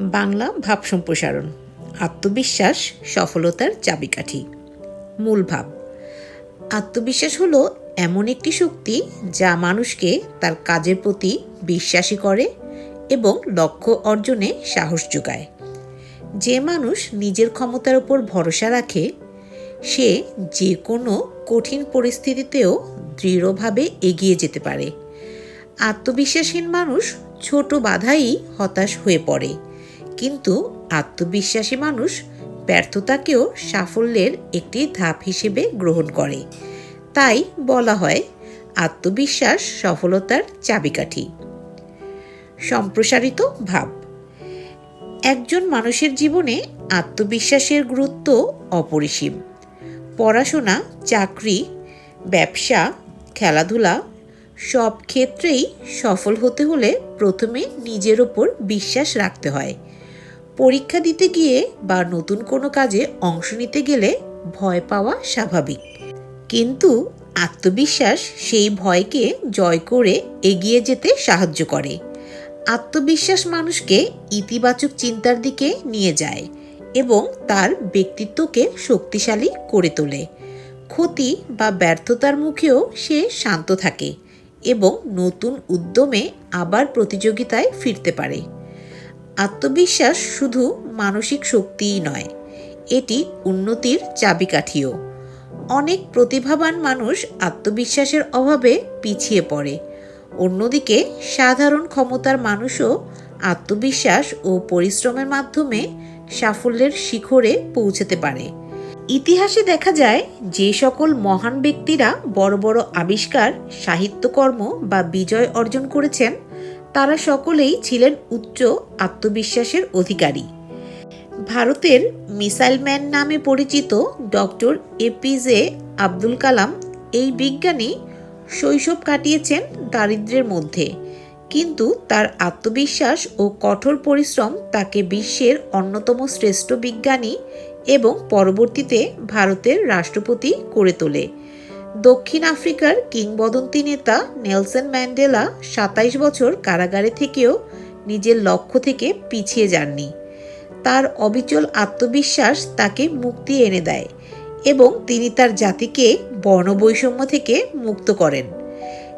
বাংলা ভাব সম্প্রসারণ, আত্মবিশ্বাস সফলতার চাবিকাঠি। মূল ভাব, আত্মবিশ্বাস হলো এমন একটি শক্তি যা মানুষকে তার কাজের প্রতি বিশ্বাসী করে এবং লক্ষ্য অর্জনে সাহস যোগায়। যে মানুষ নিজের ক্ষমতার উপর ভরসা রাখে, সে যে কোনো কঠিন পরিস্থিতিতেও দৃঢ়ভাবে এগিয়ে যেতে পারে। আত্মবিশ্বাসহীন মানুষ ছোট বাধাই হতাশ হয়ে পড়ে। কিন্তু আত্মবিশ্বাসী মানুষ ব্যর্থতাকেও সাফল্যের একটি ধাপ হিসেবে গ্রহণ করে। তাই বলা হয় আত্মবিশ্বাস সফলতার চাবিকাঠি। সম্প্রসারিত ভাব। একজন মানুষের জীবনে আত্মবিশ্বাসের গুরুত্ব অপরিসীম। পড়াশোনা, চাকরি, ব্যবসা, খেলাধুলা সব ক্ষেত্রেই সফল হতে হলে প্রথমে নিজের ওপর বিশ্বাস রাখতে হয়। পরীক্ষা দিতে গিয়ে বা নতুন কোনো কাজে অংশ নিতে গেলে ভয় পাওয়া স্বাভাবিক। কিন্তু আত্মবিশ্বাস সেই ভয়কে জয় করে এগিয়ে যেতে সাহায্য করে। আত্মবিশ্বাস মানুষকে ইতিবাচক চিন্তার দিকে নিয়ে যায় এবং তার ব্যক্তিত্বকে শক্তিশালী করে তোলে। ক্ষতি বা ব্যর্থতার মুখেও সে শান্ত থাকে এবং নতুন উদ্যমে আবার প্রতিযোগিতায় ফিরতে পারে। আত্মবিশ্বাস শুধু মানসিক শক্তিই নয়, এটি উন্নতির চাবিকাঠিও। অনেক প্রতিভাবান মানুষ আত্মবিশ্বাসের অভাবে পিছিয়ে পড়ে। অন্যদিকে, সাধারণ ক্ষমতার মানুষও আত্মবিশ্বাস ও পরিশ্রমের মাধ্যমে সাফল্যের শিখরে পৌঁছতে পারে। ইতিহাসে দেখা যায়, যে সকল মহান ব্যক্তিরা বড় বড় আবিষ্কার, সাহিত্যকর্ম বা বিজয় অর্জন করেছেন তারা সকলেই ছিলেন উচ্চ আত্মবিশ্বাসের অধিকারী। ভারতের মিসাইল ম্যান নামে পরিচিত ডক্টর এপিজে আব্দুল কালাম এই বিজ্ঞানী শৈশব কাটিয়েছেন দারিদ্র্যের মধ্যে। কিন্তু তার আত্মবিশ্বাস ও কঠোর পরিশ্রম তাকে বিশ্বের অন্যতম শ্রেষ্ঠ বিজ্ঞানী এবং পরবর্তীতে ভারতের রাষ্ট্রপতি করে তোলে। দক্ষিণ আফ্রিকার কিংবদন্তি নেতা নেলসন ম্যান্ডেলা সাতাইশ বছর কারাগারে থেকেও নিজের লক্ষ্য থেকে পিছিয়ে যাননি। তার অবিচল আত্মবিশ্বাস তাকে মুক্তি এনে দেয় এবং তিনি তার জাতিকে বর্ণবৈষম্য থেকে মুক্ত করেন।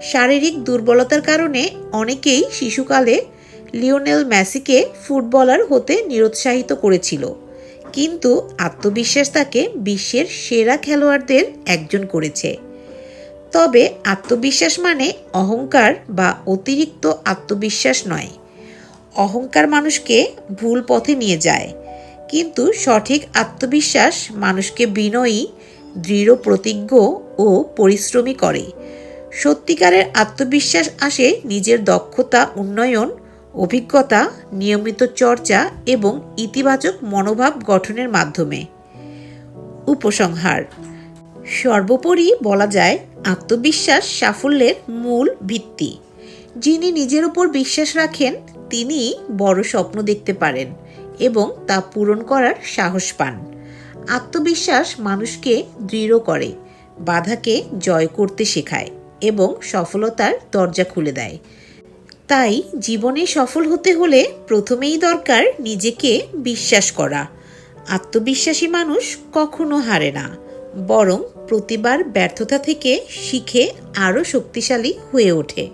শারীরিক দুর্বলতার কারণে অনেকেই শিশুকালে লিওনেল ম্যাসিকে ফুটবলার হতে নিরুৎসাহিত করেছিল। কিন্তু আত্মবিশ্বাস তাকে বিশ্বের সেরা খেলোয়াড়দের একজন করেছে। তবে আত্মবিশ্বাস মানে অহংকার বা অতিরিক্ত আত্মবিশ্বাস নয়। অহংকার মানুষকে ভুল পথে নিয়ে যায়। কিন্তু সঠিক আত্মবিশ্বাস মানুষকে বিনয়ী, দৃঢ় প্রতিজ্ঞ ও পরিশ্রমী করে। সত্যিকারের আত্মবিশ্বাস আসে নিজের দক্ষতা, উন্নয়ন অভিজ্ঞতা, নিয়মিত চর্চা এবং ইতিবাচক মনোভাব গঠনের মাধ্যমে। উপসংহার। সর্বোপরি বলা যায় আত্মবিশ্বাস সাফল্যের মূল ভিত্তি। যিনি নিজের উপর বিশ্বাস রাখেন, তিনি বড় স্বপ্ন দেখতে পারেন এবং তা পূরণ করার সাহস পান। আত্মবিশ্বাস মানুষকে দৃঢ় করে, বাধাকে জয় করতে শেখায় এবং সফলতার দরজা খুলে দেয়। তাই জীবনে সফল হতে হলে প্রথমেই দরকার নিজেকে বিশ্বাস করা। আত্মবিশ্বাসী মানুষ কখনো হারে না, বরং প্রতিবার ব্যর্থতা থেকে শিখে আরও শক্তিশালী হয়ে ওঠে।